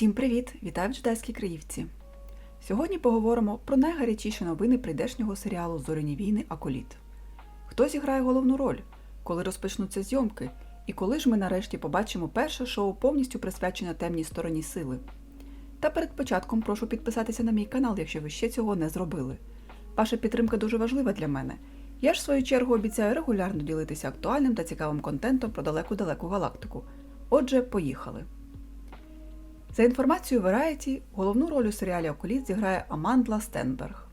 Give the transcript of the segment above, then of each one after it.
Всім привіт! Вітаю в джедайській Криївці! Сьогодні поговоримо про найгарячіші новини прийдешнього серіалу Зоряні війни Аколіт. Хто зіграє головну роль, коли розпочнуться зйомки, і коли ж ми нарешті побачимо перше шоу повністю присвячене темній стороні сили. Та перед початком прошу підписатися на мій канал, якщо ви ще цього не зробили. Ваша підтримка дуже важлива для мене. Я ж в свою чергу обіцяю регулярно ділитися актуальним та цікавим контентом про далеку-далеку галактику. Отже, поїхали! За інформацією Variety, головну роль у серіалі Околіт зіграє Амандла Стенберг.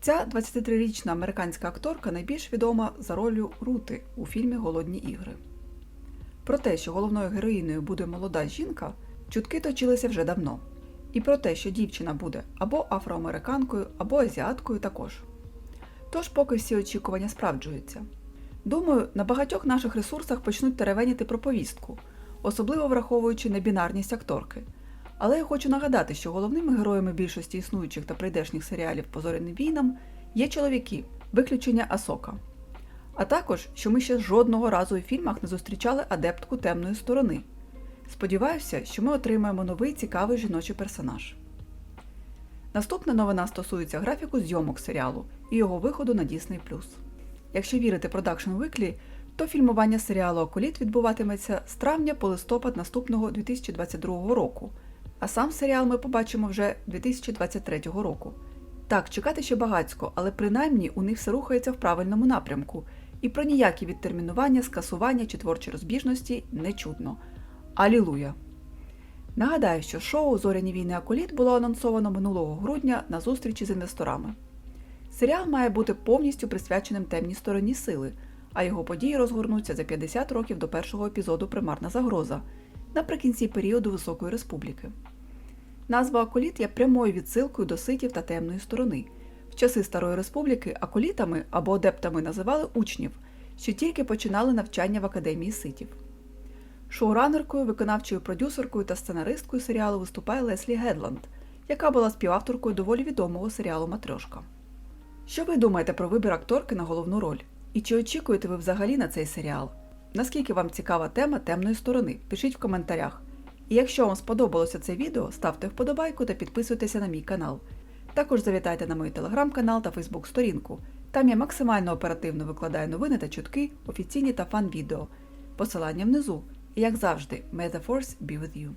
Ця 23-річна американська акторка найбільш відома за ролью Рути у фільмі Голодні ігри. Про те, що головною героїною буде молода жінка, чутки точилися вже давно. І про те, що дівчина буде або афроамериканкою, або азіаткою також. Тож, поки всі очікування справджуються. Думаю, на багатьох наших ресурсах почнуть теревеніти про повістку, особливо враховуючи небінарність акторки. Але я хочу нагадати, що головними героями більшості існуючих та прийдешніх серіалів по зоряним війнам є чоловіки, виключення Асока. А також, що ми ще жодного разу у фільмах не зустрічали адептку темної сторони. Сподіваюся, що ми отримаємо новий цікавий жіночий персонаж. Наступна новина стосується графіку зйомок серіалу і його виходу на Disney+. Якщо вірити Production Weekly, то фільмування серіалу Околіт відбуватиметься з травня по листопад наступного 2022 року, а сам серіал ми побачимо вже 2023 року. Так, чекати ще багацько, але принаймні у них все рухається в правильному напрямку, і про ніякі відтермінування, скасування чи творчі розбіжності не чутно. Алілуя! Нагадаю, що шоу Зоряні війни Аколіт було анонсовано минулого грудня на зустрічі з інвесторами. Серіал має бути повністю присвяченим темній стороні сили, а його події розгорнуться за 50 років до першого епізоду Примарна загроза наприкінці періоду Високої Республіки. Назва Аколіт є прямою відсилкою до ситів та темної сторони. В часи Старої Республіки аколітами або адептами називали учнів, що тільки починали навчання в Академії ситів. Шоуранеркою, виконавчою продюсеркою та сценаристкою серіалу виступає Леслі Гедланд, яка була співавторкою доволі відомого серіалу Матрьошка. Що ви думаєте про вибір акторки на головну роль? І чи очікуєте ви взагалі на цей серіал? Наскільки вам цікава тема темної сторони? Пишіть в коментарях. І якщо вам сподобалося це відео, ставте вподобайку та підписуйтеся на мій канал. Також завітайте на мій телеграм-канал та фейсбук-сторінку. Там я максимально оперативно викладаю новини та чутки, офіційні та фан-відео. Посилання внизу. І як завжди, may the force be with you.